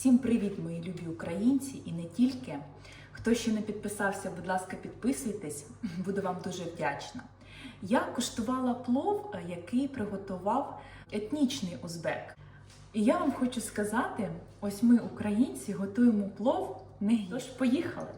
Всім привіт, мої любі українці, і не тільки. Хто ще не підписався, будь ласка, підписуйтесь, буду вам дуже вдячна. Я куштувала плов, е, який приготував етнічний узбек. І я вам хочу сказати: ось ми, українці, готуємо плов не гірше. Тож поїхали.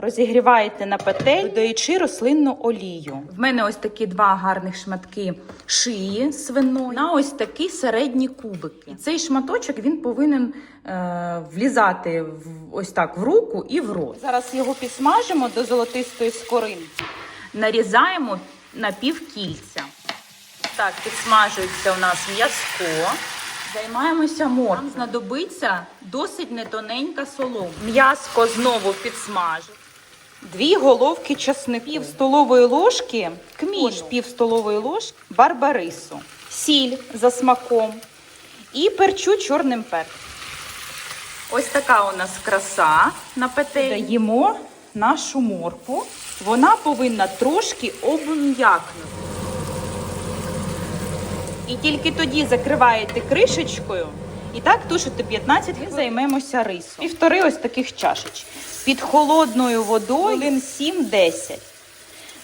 Розігріваєте на петель, додаючи рослинну олію. В мене ось такі два гарних шматки шиї свиної на ось такі середні кубики. Цей шматочок він повинен е, влізати в, ось так в руку і в рот. Зараз його підсмажимо до золотистої скоринки. Нарізаємо на півкільця. Так, підсмажується у нас м'язко. Займаємося морквою. Нам знадобиться досить нетоненька солома. М'язко знову підсмажу. Дві головки часнику, пів столової ложки, кміш, пів столової ложки, барбарису, сіль за смаком і перчу чорним перцем. Ось така у нас краса на петелі. Даємо нашу моркву. Вона повинна трошки обм'якнути. І тільки тоді закриваєте кришечкою. І так тушите 15 хвилин. Займемося рисом. Півтори ось таких чашечок. Під холодною водою хвилин 7-10.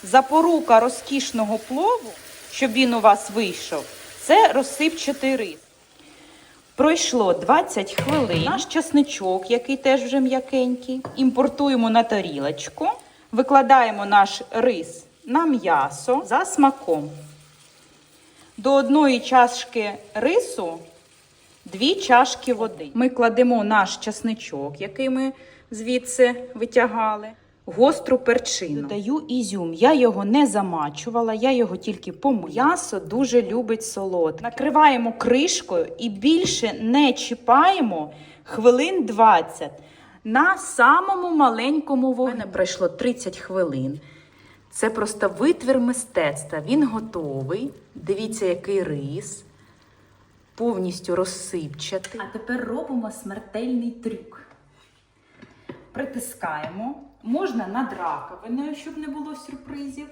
Запорука розкішного плову, щоб він у вас вийшов, це розсипчатий рис. Пройшло 20 хвилин. Наш часничок, який теж вже м'якенький, імпортуємо на тарілочку, викладаємо наш рис на м'ясо за смаком. До одної чашки рису дві чашки води. Ми кладемо наш часничок, який ми звідси витягали, гостру перчину. Додаю ізюм. Я його не замачувала, я його тільки помила. М'ясо дуже любить солод. Накриваємо кришкою і більше не чіпаємо хвилин 20 на самому маленькому вогні. У мене пройшло 30 хвилин. Це просто витвір мистецтва. Він готовий. Дивіться, який рис. Повністю розсипчатий. А тепер робимо смертельний трюк. Притискаємо. Можна над раковиною, щоб не було сюрпризів.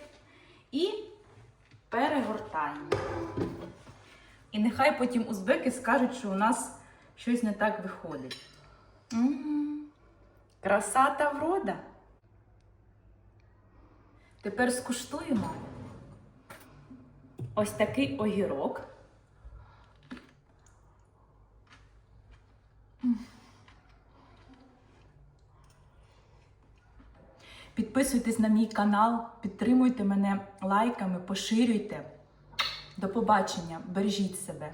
І перегортаємо. І нехай потім узбеки скажуть, що у нас щось не так виходить. М, Краса та врода. Тепер скуштуємо ось такий огірок. Підписуйтесь на мій канал, підтримуйте мене лайками, поширюйте. До побачення, бережіть себе.